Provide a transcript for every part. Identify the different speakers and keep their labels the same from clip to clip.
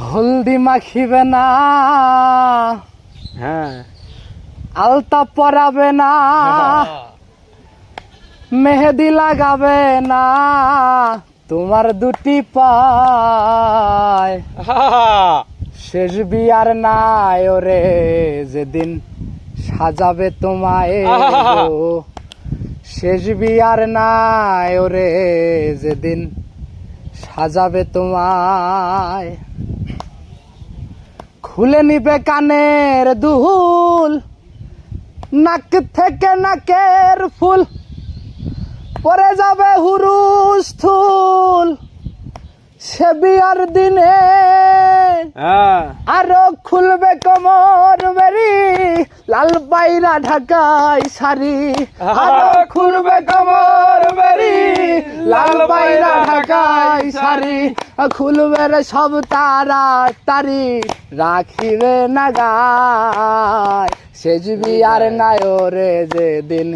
Speaker 1: হলদি মাখিবে না।
Speaker 2: হ্যাঁ।
Speaker 1: আলতা পরাবে না। মেহেদি লাগাবে না। তোমার দুটি পায়। শেষ বিয়ার নাই ওরে যেদিন সাজাবে তোমায়। শেষ বিয়ার নাই ওরে যেদিন সাজাবে তোমায়। খুলে নিবে কানের দুহুল নাক থেকে নাকের ফুল পরে যাবে হুরুস থুল। সে বিয়ার দিনে
Speaker 2: হ্যাঁ।
Speaker 1: আরও খুলবে কোমর বেরি লাল পায়রা ঢাকাই শাড়ি। আরও খুলবে কোমর বেরি লাল পায়রা ঢাকাই শাড়ি খুলবে রে সব তারা তারি রাখিবে না গায়। সেজবি আর নায়রে যেদিন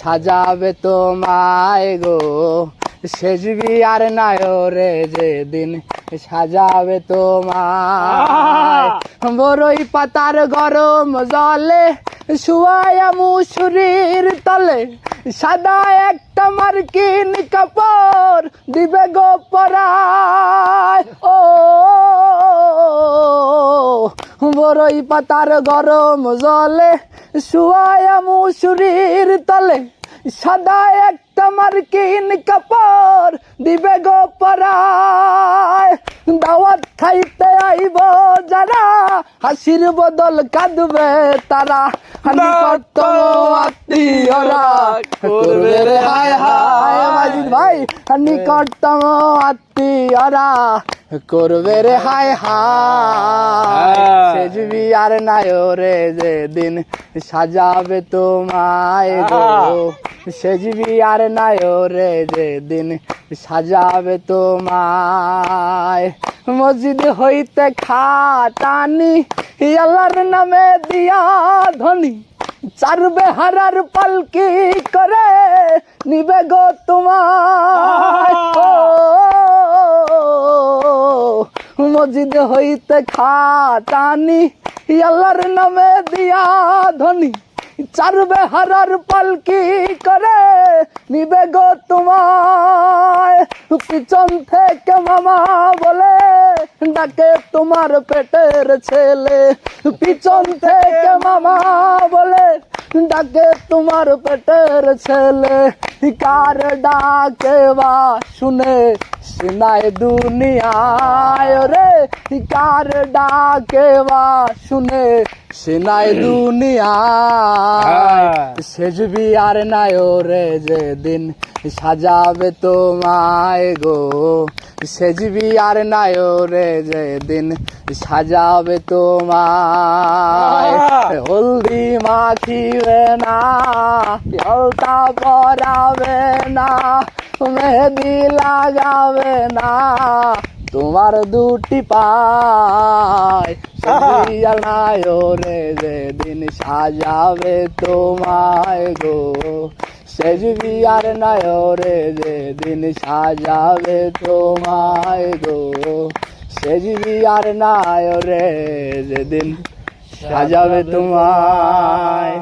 Speaker 1: সাজাবে তোমায় গো, সেজবি আর নায়রে যেদিন সাজাবে তোমায়। বড়ই পাতার গরম জলে, শুয়ায়া মুসুরির তলে সাদা একটা মার্কিন কাপড় দিবে গো পরায়। ও বড়ই পাতার গরম জলে শুয়ায়া মুসুরির তলে। সাদা একটা মার্কিন কাপড় দিবে গো পরায়। দাওয়াত খাইতে আইব যারা হাসির বদল কাঁদবে তারা। নিকটতম আত্মীয়রা করবে রে হায় হায় ভাই। নিকটতম আত্মীয়রা করবে রে হায় হায়।
Speaker 2: হ্যাঁ।
Speaker 1: সেজবি আর নায়রে যেদিন সাজাবে তোমায় গো। সেজবি আর নায়রে যেদিন সাজাবে তোমায়। মসজিদ হইতে খাটানি আল্লাহর নামে দিয়া ধনী। চারবে হারার পালকি করে নিবে গো তোমার মসজিদ হইতে খাটানি আল্লাহর নামে দিয়া ধনী। চারবে হারার পালকি করে, নিবে গো তোমায়। পিছন থেকে মামা বলে, ডাকে তোমার পেটের ছেলে। পিছন থেকে মামা বলে, ডাকে তোমার পেটের ছেলে। কার ডাকে বা শুনে শোনায় দুনিয়ায় রে কার ডাকে বা শুনে। শোনায় দুনিয়ায় সেজবি আর নাই রে যেদিন। সাজাবে তোমায় গো সেজবি আর নাই রে যেদিন। সাজাবে তোমায় হলদি মাখিবে না অলতা পরাবে না। মেহেদি লাগাবে না, তোমার দুটি পায়। নাই রে যেদিন সাজাবে তোমায় গো। নাই রে যেদিন সাজাবে তোমায় গো। নাই রে যেদিন সাজাবে তোমায়।